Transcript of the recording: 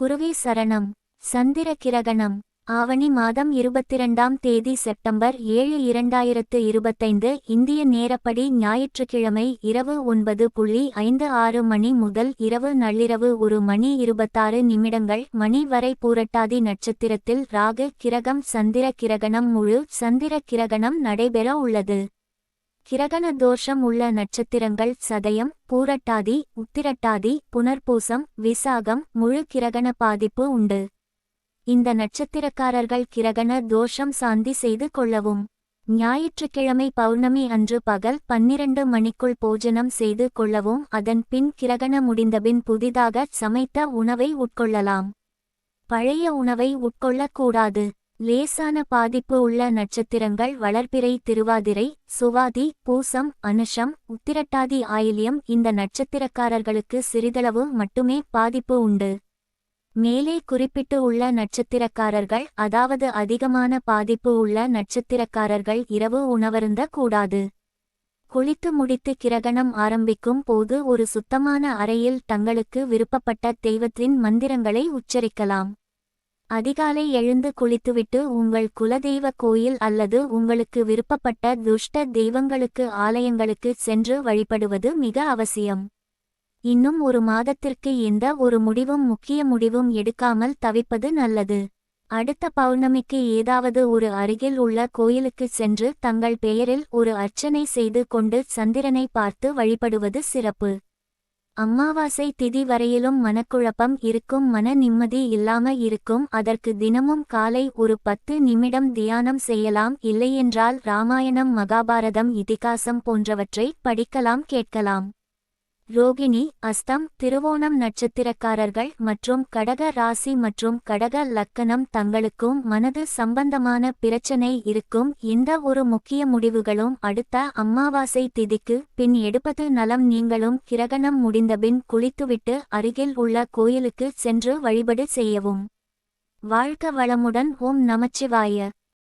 குருவே சரணம். சந்திர கிரகணம் ஆவணி மாதம் இருபத்திரண்டாம் தேதி செப்டம்பர் ஏழு இரண்டாயிரத்து இருபத்தைந்து இந்திய நேரப்படி ஞாயிற்றுக்கிழமை இரவு ஒன்பது புள்ளி ஐந்து ஆறு மணி முதல் இரவு நள்ளிரவு ஒரு மணி இருபத்தாறு நிமிடங்கள் மணி வரை பூரட்டாதி நட்சத்திரத்தில் ராகு கிரகம் சந்திர கிரகணம் முழு சந்திர கிரகணம் நடைபெற உள்ளது. கிரகண தோஷம் உள்ள நட்சத்திரங்கள் சதயம் பூரட்டாதி உத்திரட்டாதி புனர்பூசம் விசாகம் முழு கிரகண பாதிப்பு உண்டு. இந்த நட்சத்திரக்காரர்கள் கிரகண தோஷம் சாந்தி செய்து கொள்ளவும். ஞாயிற்றுக்கிழமை பௌர்ணமி அன்று பகல் பன்னிரண்டு மணிக்குள் போஜனம் செய்து கொள்ளவும். அதன் பின் கிரகண முடிந்தபின் புதிதாக சமைத்த உணவை உட்கொள்ளலாம். பழைய உணவை உட்கொள்ளக்கூடாது. லேசான பாதிப்பு உள்ள நட்சத்திரங்கள் வளர்பிறை திருவாதிரை சுவாதி பூசம் அனுஷம் உத்திரட்டாதி ஆயில்யம் இந்த நட்சத்திரக்காரர்களுக்கு சிறிதளவு மட்டுமே பாதிப்பு உண்டு. மேலே குறிப்பிட்டு உள்ள நட்சத்திரக்காரர்கள் அதாவது அதிகமான பாதிப்பு உள்ள நட்சத்திரக்காரர்கள் இரவு உணவருந்த கூடாது. குளித்து முடித்து கிரகணம் ஆரம்பிக்கும் போது ஒரு சுத்தமான அறையில் தங்களுக்கு விருப்பப்பட்ட தெய்வத்தின் மந்திரங்களை உச்சரிக்கலாம். அதிகாலை எழுந்து குளித்துவிட்டு உங்கள் குலதெய்வ கோயில் அல்லது உங்களுக்கு விருப்பப்பட்ட துஷ்ட தெய்வங்களுக்கு ஆலயங்களுக்கு சென்று வழிபடுவது மிக அவசியம். இன்னும் ஒரு மாதத்திற்கு எந்த ஒரு முடிவும் முக்கிய முடிவும் எடுக்காமல் தவிப்பது நல்லது. அடுத்த பௌர்ணமிக்கு ஏதாவது ஒரு அருகில் உள்ள கோயிலுக்கு சென்று தங்கள் பெயரில் ஒரு அர்ச்சனை செய்து கொண்டு சந்திரனை பார்த்து வழிபடுவது சிறப்பு. அம்மாவாசை திதி வரையிலும் மனக்குழப்பம் இருக்கும் மன நிம்மதி இல்லாம இருக்கும். அதற்கு தினமும் காலை ஒரு பத்து நிமிடம் தியானம் செய்யலாம். இல்லையென்றால் ராமாயணம் மகாபாரதம் இதிகாசம் போன்றவற்றை படிக்கலாம் கேட்கலாம். ரோகிணி அஸ்தம் திருவோணம் நட்சத்திரக்காரர்கள் மற்றும் கடக ராசி மற்றும் கடக லக்கணம் தங்களுக்கும் மனது சம்பந்தமான பிரச்சனை இருக்கும். இந்த ஒரு முக்கிய முடிவுகளும் அடுத்த அம்மாவாசை திதிக்கு பின் எடுப்பது நலம். நீங்களும் கிரகணம் முடிந்தபின் குளித்துவிட்டு அருகில் உள்ள கோயிலுக்கு சென்று வழிபடு செய்யவும். வாழ்க வளமுடன். ஓம் நமச்சிவாய.